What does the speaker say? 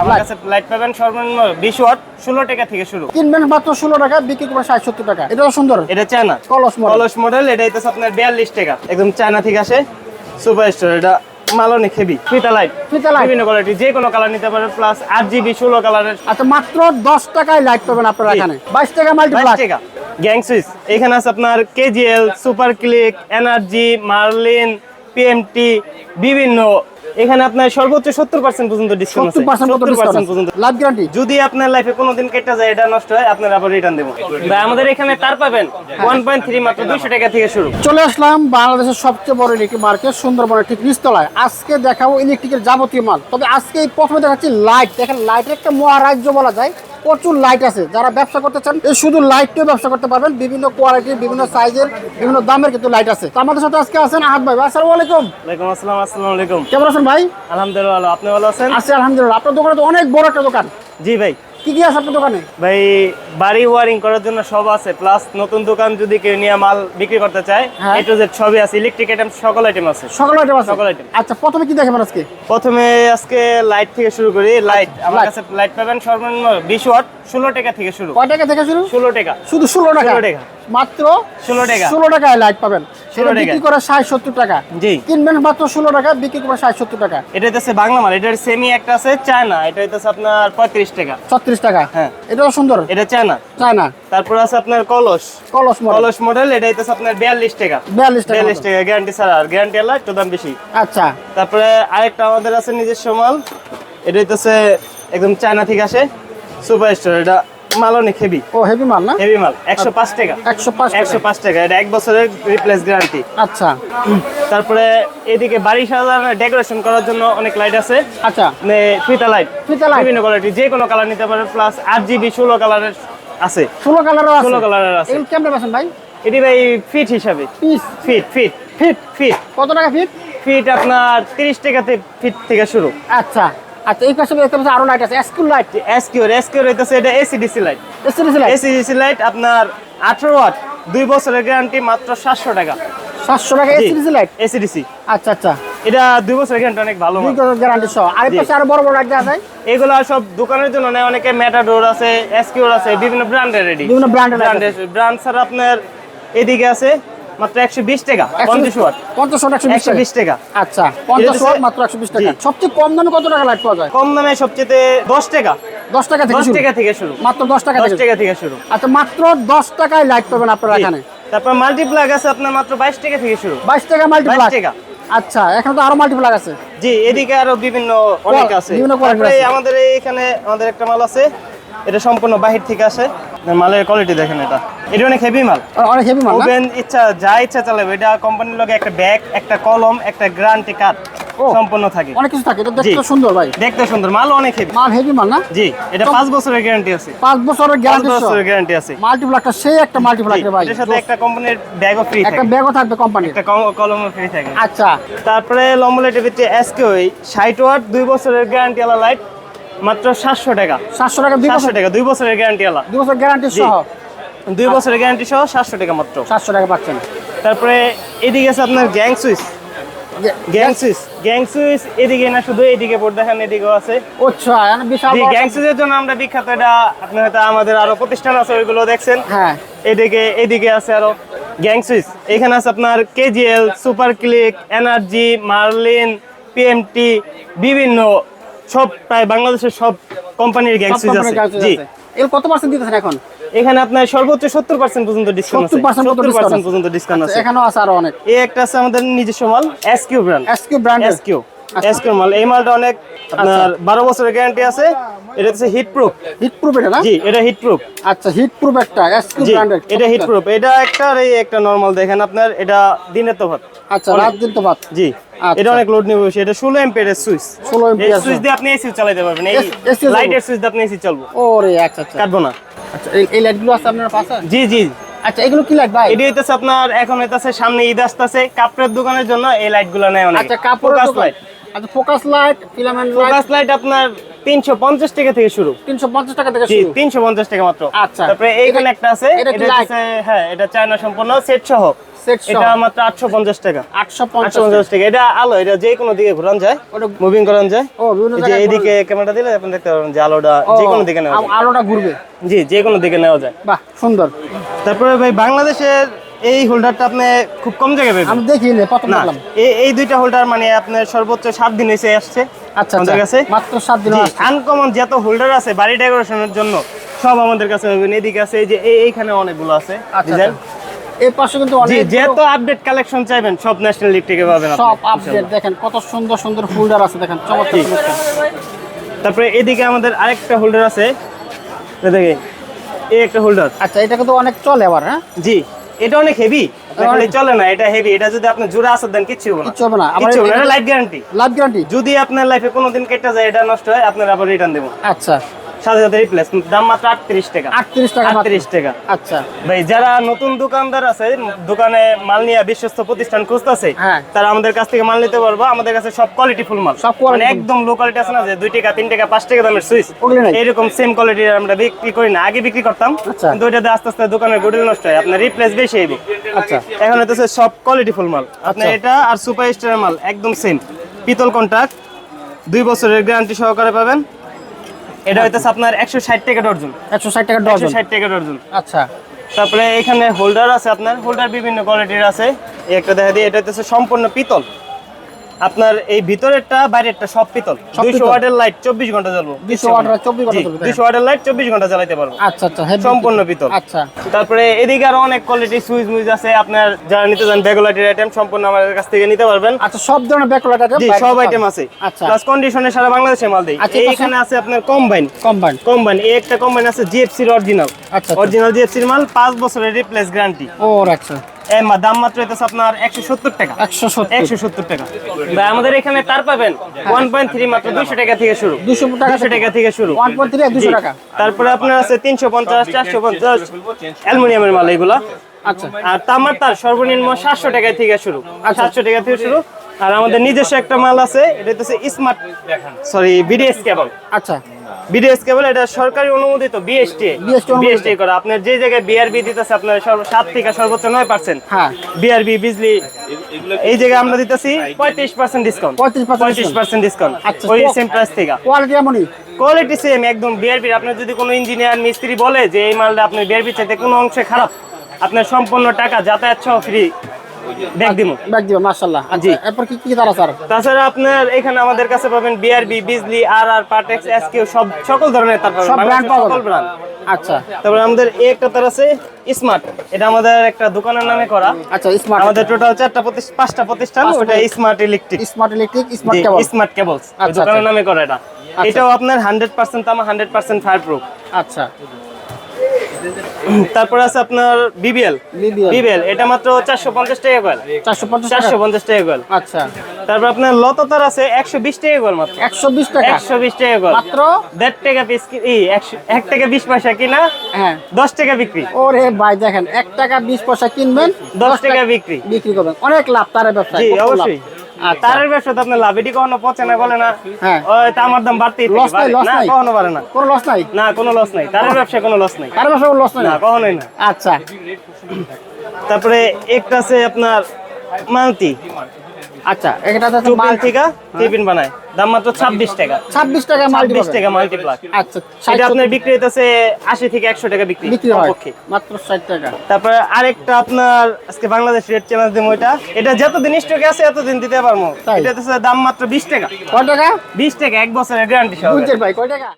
আমার কাছে লাইট পাবেন সর্বনিম্ন বিশ ওয়াট ষোলো টাকা থেকে শুরু। কিনবেন মাত্র ষোলো টাকা বিক্রি করবেন ষাট সত্তর টাকা। এটা সুন্দর। এটা চায়না। কলস মডেল কলস মডেল এটা হইতেছে আপনার বিয়াল্লিশ টাকা। একদম চায়না থেকে আসে সুপার স্টোর এটা মাল অনেক হেভি ফিতা লাইট ফিতা। বিভিন্ন কোয়ালিটি যে কোনো কালার নিতে পারেন প্লাস আট জিবি ষোলো কালারের আচ্ছা মাত্র দশ টাকায় লাইট পাবেন আপনারা এখানে। বাইশ টাকা বাইশ মাল্টিপ্লাস টাকা। গ্যাং সুইচ এখানে আছে আপনার KGL super click energy Marlin PMT বিভিন্ন এখানে আপনার সর্বোচ্চ সত্তর পার্সেন্ট পর্যন্ত ডিসকাউন্ট সত্তর পার্সেন্ট পর্যন্ত লাইফ গ্যারান্টি যদি আপনার লাইফে কোনোদিন কেটে যায় এটা নষ্ট হয় আপনার আবার রিটার্ন দেবো। ভাই আমাদের এখানে তার পাবেন ওয়ান পয়েন্ট থ্রি মাত্র দুইশো টাকা থেকে শুরু। চলে আসলাম বাংলাদেশের সবচেয়ে বড় ইলেকট্রিক মার্কেট সুন্দরবনের ঠিক নিচতলায়। আজকে দেখাবো ইলেকট্রিকের যাবতীয় মাল। তবে আজকে এই প্রথমে দেখাচ্ছি লাইট দেখেন লাইটের একটা মহারাজ্য বলা যায়। প্রচুর লাইট আছে। যারা ব্যবসা করতে চান এই শুধু লাইটটিও ব্যবসা করতে পারবেন। বিভিন্ন কোয়ালিটির বিভিন্ন সাইজের বিভিন্ন দামের কিন্তু লাইট আছে। তো আমাদের সাথে আজকে আছেন আহাদ ভাই। আসসালামু আলাইকুম। ওয়ালাইকুম আসসালাম আসসালামু আলাইকুম। কেমন আছেন ভাই? আলহামদুলিল্লাহ আপনি ভালো আছেন? আছি আলহামদুলিল্লাহ। আপনার দোকানে তো অনেক বড় একটা দোকান। জি ভাই। কি কি আছে আপনার দোকানে? ভাই বাড়ি ওয়ারিং করার জন্য সব আছে প্লাস নতুন দোকান যদি কেউ নিয়ে মাল বিক্রি করতে চায়। এ টু জেড সবই আছে ইলেকট্রিক আইটেম সকল আইটেম আছে। সকল আইটেম আছে? সকল আইটেম আচ্ছা প্রথমে কি দেখাবেন আজকে? প্রথমে আজকে লাইট থেকে শুরু করি লাইট আমার। কাছে লাইট পাবেন সর্বনিম্ন বিশ ওয়াট ষোলো টাকা থেকে শুরু। কয় টাকা থেকে শুরু? ষোলো টাকা। শুধু ষোলো টাকা? টাকা। মাত্র 16 টাকা। ষোলো টাকায় লাইট পাবেন। 16 সেটা বিক্রি করে ষাট সত্তর টাকা। জি। কিনবেন মাত্র ষোলো টাকা বিক্রি করে ষাট সত্তর টাকা। এটা হচ্ছে বাংলা মাল এটার সেমি একটা আছে চায়না এটা হচ্ছে আপনার পঁয়ত্রিশ টাকা। ছত্রিশ টাকা। হ্যাঁ। এটাও সুন্দর? এটা চায়না। চায় না তারপর আছে আপনার কলস। কলস মডেল কলস মডেল এটা হচ্ছে আপনার বিয়াল্লিশ টাকা। বিয়াল্লিশ টাকা বিয়াল্লিশ টাকা গ্যারান্টি ছাড়া আর। গ্যারান্টি আলা একটু দাম বেশি। আচ্ছা। তারপরে আরেকটা আমাদের আছে নিজস্ব মাল। এটা হচ্ছে একদম চায়না থেকে আসে। সুপার স্টোর এটা মাল অনেক হেভি ও হেভি মাল না? হেভি মাল একশো পাঁচ টাকা। একশো পাঁচ একশো পাঁচ টাকা এটা এক বছরের রিপ্লেস গ্যারান্টি আচ্ছা। তারপরে এদিকে বাড়ি সাজানো ডেকোরেশন করার জন্য অনেক লাইট আছে। আচ্ছা। মানে ফিতা লাইট ফিতা light। বিভিন্ন কোয়ালিটি যে কোনো কালার নিতে পারেন প্লাস আট জিবি ষোলো কালারের আছে। ষোলো কালারও আছে। ষোলো কালারের আছে। এগুলো কেমন পাচ্ছেন ভাই? এটি ভাই ফিট হিসাবে। ফিট ফিট ফিট ফিট কত টাকা ফিট ফিট আপনার তিরিশ টাকাতে ফিট থেকে শুরু। আচ্ছা। আচ্ছা এই পাশে দেখতে পাচ্ছি আরও লাইট আছে। স্কুল লাইট হইতেছে এটা AC DC light AC DC light AC DC light আপনার আঠারো ওয়াট দুই বছরের গ্যারান্টি মাত্র সাতশো টাকা। সাতশো টাকা এসিডিসি লাইট এসিডিসি আচ্ছা আচ্ছা। এটা দুই বছরের গ্যারান্টি অনেক ভালো মাল। গ্যারান্টি সহ। আর জি। পাশে আরও বড় বড় লাইট আছে? এগুলো সব দোকানের জন্য নেয় অনেকে মেটাডোর আছে এসকিউর আছে বিভিন্ন ব্র্যান্ডের রেডি বিভিন্ন ব্র্যান্ডের ব্র্যান্ড স্যার আপনার এদিকে আছে মাত্র একশো বিশ টাকা পঞ্চাশ ওয়াট। পঞ্চাশ ওয়াট একশো একশো বিশ টাকা। আচ্ছা পঞ্চাশ হচ্ছে- ওয়াট মাত্র একশো বিশ টাকা। সবচেয়ে কম দামে কত টাকা লাইট পাওয়া যায়? কম দামে সবচেয়ে দশ টাকা। দশ টাকা থেকে দশ শুরু। টাকা থেকে শুরু। মাত্র দশ টাকা দশ থেকে। টাকা থেকে শুরু। আচ্ছা মাত্র দশ টাকায় লাইট পাবেন আপনারা এখানে। তারপর মাল্টিপ্লাগ আছে আপনার মাত্র বাইশ টাকা থেকে শুরু। বাইশ টাকা মাল্টিপ্লাগ 22 টাকা। আচ্ছা এখানে তো আরও মাল্টিপ্লাগ আছে। জি এদিকে আরও বিভিন্ন অনেক আছে। বিভিন্ন। আমাদের এখানে আমাদের একটা মাল আছে। এটা সম্পূর্ণ বাহির থেকে আসে। মালের কোয়ালিটি দেখেন এটা। এটা অনেক হেভি মাল। অনেক হেভি মাল ওভেন ইচ্ছা যা ইচ্ছা চালাবে। এটা কোম্পানির লগে একটা ব্যাগ একটা কলম একটা গ্যারান্টি কার্ড সম্পূর্ণ থাকে। অনেক কিছু থাকে। এটা দেখতে সুন্দর ভাই। দেখতে সুন্দর। মাল অনেক হেভি মাল হেভি মাল না? জি এটা বছরের গ্যারান্টি আছে। বছরের গ্যারান্টি বছরের গ্যারান্টি আছে। মাল্টিপ্লাগটা সেই একটা মাল্টিপ্লাগ জি, রে ভাই। এটার সাথে একটা কোম্পানির ব্যাগও ফ্রি একটা ব্যাগও থাকবে কোম্পানির একটা কলমও ফ্রি থাকে। আচ্ছা। তারপরে লম্বলেটের ভিতরে এসকে ওই ষাট ওয়াট দুই বছরের গ্যারান্টি আলা লাইট মাত্র সাতশো টাকা। সাতশো টাকা দুই সাতশো বছর টাকা দুই বছরের গ্যারান্টি আলা দুই বছর গ্যারান্টি। সহ? দুই বছরের গ্যারান্টি সহ সাতশো টাকা মাত্র। সাতশো টাকা পাচ্ছেন। তারপরে এদিকে আছে আপনার gang switch gang switch gang switch এদিকে না শুধু এদিকে বোর্ড দেখেন এদিকেও আছে। আচ্ছা বিশাল গ্যাং সুইচের জন্য আমরা বিখ্যাত। এটা আপনি হয়তো আমাদের আরও প্রতিষ্ঠান আছে ওইগুলো দেখছেন। হ্যাঁ। এদিকে এদিকে আছে আরও গ্যাং সুইচ এখানে আছে আপনার KGL super click energy Marlin PMT বিভিন্ন সব প্রায় বাংলাদেশের সব কোম্পানির গ্যাং সুইচ আছে। জি। এর কত পার্সেন্ট দিতেছেন এখন? এখানে আপনার সর্বোচ্চ সত্তর পার্সেন্ট পর্যন্ত ডিসকাউন্ট আছে। 70% পর্যন্ত সত্তর পার্সেন্ট পর্যন্ত ডিসকাউন্ট আছে। এখানেও আছে আরও অনেক। এই একটা আছে আমাদের নিজস্ব মাল এসকিউ ব্র্যান্ড এসকিউ ব্র্যান্ডের এসকিউ আচ্ছা। এসকিউ মাল। এই মালটা অনেক আপনার বারো বছরের গ্যারান্টি আছে। এটা হচ্ছে হিট প্রুফ হিট প্রুফ এটা না? জি এটা হিট প্রুফ আচ্ছা হিট প্রুফ একটা এসকিউ জি ব্র্যান্ডের এটা হিট প্রুফ এটা একটা আর এই একটা নরমাল দেখেন আপনার এটা দিনের তফাৎ। আচ্ছা রাত দিন তো ভাত জি। আচ্ছা। এটা অনেক লোড নিবে এটা 16 এম্পিয়ারের সুইচ 16 এই সুইচ দিয়ে আপনি এসি চালাতে পারবেন। এই লাইটের সুইচ দিয়ে আপনি এসি চালাবো। ওরে আচ্ছা আচ্ছা। কাটবো না। আচ্ছা এই লাইটগুলো আছে আপনার পাশে? জি জি। আচ্ছা এগুলো কি লাইট ভাই? এটি হইতেছে আপনার এখন হইতেছে সামনে ঈদ আসতেছে। কাপড়ের দোকানের জন্য এই লাইটগুলো নেয় অনেক। আচ্ছা কাপড়ের দোকান। লাইট আচ্ছা focus light filament light focus light আপনার 350 টাকা থেকে শুরু। 350 টাকা থেকে শুরু। 350 টাকা মাত্র। আচ্ছা। তারপরে এইখানে একটা আছে। এটা? হচ্ছে হ্যাঁ এটা চায়না সম্পূর্ণ সেট সহ। এটা মাত্র আটশো পঞ্চাশ টাকা। আটশো আটশো পঞ্চাশ পঞ্চাশ টাকা। এটা আলো এটা যে কোনো দিকে ঘোরান যায় মুভিং করান যায়। ও এই যে জায়গায় ক্যামেরাটা দিলে আপনি দেখতে পারবেন যে আলোটা যে কোনো দিকে নেওয়া যায়। আলোটা ঘুরবে। জি যে কোনো দিকে নেওয়া যায়। বাহ সুন্দর। তারপরে ভাই বাংলাদেশের এই হোল্ডারটা আপনি খুব কম জায়গায় পাবেন। আমি দেখি নে প্রথম দেখলাম। এই- এই দুইটা হোল্ডার মানে আপনার সর্বোচ্চ সাত দিন এসে আসছে আচ্ছা আমাদের আচ্ছা। কাছে। মাত্র সাত দিন আনকমন যত হোল্ডার আছে বাড়ি ডেকোরেশনের জন্য সব আমাদের কাছে এদিকে আছে এই যে এই- এইখানে অনেকগুলো আছে আচ্ছা ডিজাইন এই পাশে কিন্তু অনেক যত আপডেট কালেকশন চাইবেন সব ন্যাশনাল লিগ থেকে পাবেন সব আপডেট দেখেন কত সুন্দর সুন্দর ফোল্ডার আছে দেখেন চমৎকার তারপরে এদিকে আমাদের আরেকটা হোল্ডার আছে এই দেখে এই একটা হোল্ডার আচ্ছা এটা কিন্তু অনেক চলে আবার হ্যাঁ? জি এটা অনেক হেভি চলে না এটা হেভি এটা যদি আপনি জোড়া আসর দেন কিচ্ছু হবে না। কিচ্ছু হবে না হবে না লাইফ গ্যারান্টি লাইফ গ্যারান্টি যদি আপনার লাইফে কোনোদিন কেটে যায় এটা নষ্ট হয় আপনার আবার রিটার্ন দেবো। আচ্ছা। সাথে সাথে রিপ্লেস দাম মাত্র আটত্রিশ টাকা। আটত্রিশ টাকা আটত্রিশ টাকা। আচ্ছা। ভাই যারা নতুন দোকানদার আছে দোকানে মাল নিয়ে বিশ্বস্ত প্রতিষ্ঠান খুঁজতেছে হ্যাঁ। তারা আমাদের কাছ থেকে মাল নিতে পারব। আমাদের কাছে সব কোয়ালিটি ফুল মাল। সব মানে একদম লো কোয়ালিটি আছে না যে দুই টাকা তিন টাকা পাঁচ টাকা দামের সুইচ এরকম সেম কোয়ালিটির আমরা বিক্রি করি না। আগে বিক্রি করতাম আচ্ছা। কিন্তু ওইটাতে আস্তে আস্তে দোকানের গুডিল নষ্ট হয় আপনার রিপ্লেস বেশি হইব। আচ্ছা। এখন হইতেছে সব কোয়ালিটি ফুল মাল। আপনার। এটা আর সুপার স্টারের মাল একদম সেম পিতল কন্ট্রাক্ট দুই বছরের গ্যারান্টি সহকারে পাবেন। এটা হইতেছে আপনার একশো ষাট টাকা ডর্জন। একশো ষাট টাকা ডর্জন। ডজন ষাট টাকা ডর্জন। আচ্ছা। তারপরে এখানে হোল্ডার আছে আপনার হোল্ডার বিভিন্ন কোয়ালিটির আছে। এই একটা দেখা দিই এটা হচ্ছে সম্পূর্ণ পিতল। আপনার এই ভিতরেরটা বাইরেরটা সব পিতল। সব দুইশো পিতল? ওয়াটের লাইট চব্বিশ ঘণ্টা জ্বলবো। 200 ওয়াটের 24 ঘণ্টা জ্বলবে, দুইশো ওয়াটের লাইট চব্বিশ ঘণ্টা জ্বালাইতে পারব। আচ্ছা আচ্ছা সম্পূর্ণ পিতল। আচ্ছা। তারপরে এদিকে আরও অনেক কোয়ালিটি সুইচ মুইজ আছে। আপনার যারা নিতে চান বেগুলাটির আইটেম সম্পূর্ণ আমাদের কাছ থেকে নিতে পারবেন। আচ্ছা সব ধরনের ব্যাকলাইট আছে জি সব আইটেম আছে। আচ্ছা। প্লাস কন্ডিশনে সারা বাংলাদেশে মাল দেই। আচ্ছা, এই এইখানে আছে আপনার কম্বাইন কম্বাইন কম্বাইন এই একটা কম্বাইন আছে জিএফসির অরিজিনাল আচ্ছা অরিজিনাল জিএফসির মাল পাঁচ বছরের রিপ্লেস গ্যারান্টি ও আচ্ছা। এর দাম মাত্র হইতেছে আপনার একশো সত্তর টাকা। একশো সত্তর। টাকা। ভাই আমাদের এখানে তার পাবেন ওয়ান পয়েন্ট থ্রি মাত্র দুশো টাকা থেকে শুরু। দুশো টাকা দুশো টাকা থেকে শুরু। ওয়ান পয়েন্ট থ্রি দুশো। টাকা। তারপরে আপনার আছে তিনশো পঞ্চাশ চারশো পঞ্চাশ অ্যালুমিনিয়ামের মাল এগুলা। আচ্ছা। আর তামার তার সর্বনিম্ন সাতশো টাকা থেকে শুরু। সাতশো টাকা থেকে শুরু। আর আমাদের নিজস্ব একটা মাল আছে এটা হচ্ছে স্মার্ট সরি বিডিএস কেবল আচ্ছা। বিডিএস কেবল এটা সরকারি অনুমোদিত বিএসটি বিএসটি করা। আপনার যে জায়গায় বিআরবি দিতেছে আপনার সাত থেকে সর্বোচ্চ নয় পার্সেন্ট হ্যাঁ। বিআরবি বিজলি এই জায়গায় আমরা দিতেছি পঁয়ত্রিশ পার্সেন্ট ডিসকাউন্ট 35% পঁয়ত্রিশ পার্সেন্ট ডিসকাউন্ট আচ্ছা, ওই তো- সেম প্রাইস থেকে। কোয়ালিটি এমনই? কোয়ালিটি সেম একদম বিআরবি আপনার যদি কোনো ইঞ্জিনিয়ার মিস্ত্রি বলে যে এই মালটা আপনার বিআরবি চাইতে কোনো অংশে খারাপ আপনার সম্পূর্ণ টাকা যাতায়াত সহ ফ্রি দেখ দিব ব্যাগ দিবে মাশাআল্লাহ। জি। আচ্ছা এরপর কি কি তার আর? তাছাড়া আপনার এখানে আমাদের কাছে পাবেন বিআরবি বিজলি আর আর পার্টেক্স এসকিউ সব সকল ধরনের তার সব বাংলাদেশের পাওয়া সকল ব্র্যান্ড আচ্ছা। তারপরে আমাদের একটা তার আছে স্মার্ট এটা আমাদের একটা দোকানের নামে করা। আচ্ছা স্মার্ট আমাদের টোটাল চারটা প্রতিষ্ঠান পাঁচটা। প্রতিষ্ঠান ওটা smart electric smart electric smart cable smart cables আচ্ছা, দোকানের আচ্ছা। নামে করা এটা। এটাও আপনার হান্ড্রেড পার্সেন্ট তামা হান্ড্রেড পার্সেন্ট ফায়ার প্রুফ আচ্ছা। তারপরে আছে আপনার বিবিএল বিবিএল এটা মাত্র চারশো পঞ্চাশ টাকা কয়েল চারশো পঞ্চাশ টাকা? কয়েল আচ্ছা। তারপর আপনার লততার আছে একশো বিশ টাকা কয়েল মাত্র। একশো বিশ টাকা? একশো বিশ টাকা কয়েল মাত্র? দেড় টাকা পিস এক টাকা বিশ পয়সা কিনা হ্যাঁ। দশ টাকা বিক্রি। ওরে ভাই দেখেন এক টাকা বিশ পয়সা কিনবেন দশ টাকা বিক্রি। বিক্রি করবেন। অনেক লাভ তার ব্যবসা জি অবশ্যই। তারের ব্যবসা তো আপনার লাভ এটি কখনো পচে না বলে না। হ্যাঁ। তামার দাম বাড়তেই না কখনো বাড়ে না। কোনো লস নাই? না কোনো লস নাই। তারের ব্যবসায় কোনো লস নাই। তার ব্যবসা লস নাই? না কখনোই না। আচ্ছা। তারপরে একটা আছে আপনার মালতি আচ্ছা এটা তো টুপিন মাল থেকে টিফিন বানায়। দাম মাত্র ছাব্বিশ টাকা। ছাব্বিশ টাকা মাল ছাব্বিশ টাকা মাল্টি প্লাগ। আচ্ছা এটা আপনার বিক্রি হইতেছে আশি থেকে একশো টাকা বিক্রি বিক্রি হয়। মাত্র ষাট টাকা। তারপরে আরেকটা আপনার আজকে বাংলাদেশ রেট চ্যালেঞ্জ দিম ওইটা এটা যতদিন স্টকে আছে এতদিন দিতে পারব। এটা দাম মাত্র বিশ টাকা। কয় টাকা? বিশ টাকা এক বছরের গ্যারান্টি সহ বুঝছেন ভাই কয় টাকা?